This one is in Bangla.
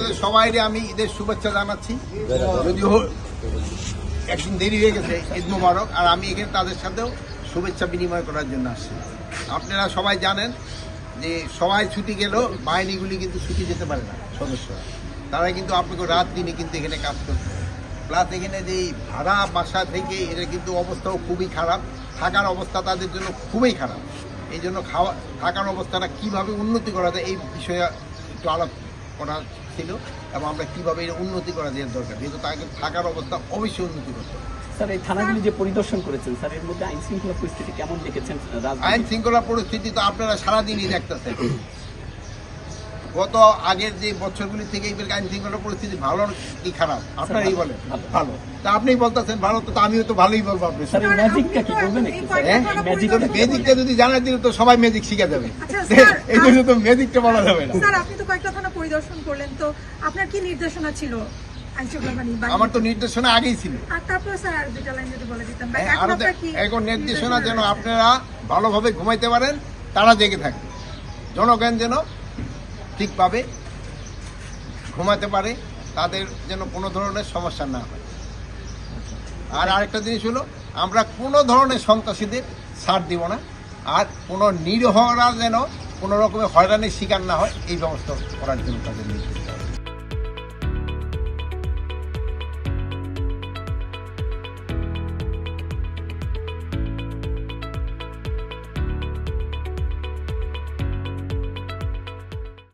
আপনাদের সবাইকে আমি ঈদের শুভেচ্ছা জানাচ্ছি। যদিও একদিন দেরি হয়ে গেছে, ঈদ মুবারক, আর আমি এখানে তাদের সাথেও শুভেচ্ছা বিনিময় করার জন্য আসছি। আপনারা সবাই জানেন যে সবাই ছুটি গেলেও বাহিনীগুলি কিন্তু ছুটি যেতে পারে না, সদস্যরা। তারা কিন্তু আপনাকে রাত দিনে কিন্তু এখানে কাজ করতে প্লাস এখানে যে ভাড়া বাসা থেকে এটা কিন্তু অবস্থাও খুবই খারাপ, থাকার অবস্থা তাদের জন্য খুবই খারাপ। এই জন্য খাওয়া, থাকার অবস্থাটা কীভাবে উন্নতি করা যায় এই বিষয়ে একটু আলাপ করা ছিল এবং আমরা কীভাবে এটা উন্নতি করা যায় দরকার যেহেতু তাকে থাকার অবস্থা অবশ্যই উন্নতি করতে। হবে স্যার এই থানাগুলি যে পরিদর্শন করেছেন স্যার এর মধ্যে আইন শৃঙ্খলা পরিস্থিতি কেমন দেখেছেন? আইন শৃঙ্খলা পরিস্থিতি তো আপনারা সারাদিনই দেখতেছেন। গত আগের যে বছরগুলি থেকে আইন শৃঙ্খলা পরিস্থিতি ভালো কি খারাপ? আপনারাই বলেন? ভালো। তা আপনি বলতেছেন ভালো তো আমিও তো ভালোই বলব আপনি। ম্যাজিকটা কি বলবেন একটু? স্যার হ্যাঁ? ম্যাজিকটা মেজিকটা যদি জানাই দিলে তো সবাই মেজিক শিখে যাবে। আচ্ছা, এই জন্য তো মেজিকটা বলা যাবে না। স্যার আপনি তো কয়েকটা থানা পরিদর্শন করলেন। তো আপনার কি নির্দেশনা ছিল? আমার তো নির্দেশনা আগেই ছিল। আর তারপর স্যার আর দুটা লাইন যদি বলে দিতেন বা হ্যাঁ, এখন নির্দেশনা যেন আপনারা ভালোভাবে ঘুমাইতে পারেন তারা জেগে থাকে জনগণ যেন ঠিকভাবে ঘুমাতে পারে, তাদের যেন কোনো ধরনের সমস্যা না হয়। আর আরেকটা জিনিস হলো, আমরা কোনো ধরনের সন্ত্রাসীদের ছাড় দিব না, আর কোনো নিরহরা যেন কোনো রকমের হয়রানির শিকার না হয়, এই ব্যবস্থা করার জন্য তাদের নির্দেশ।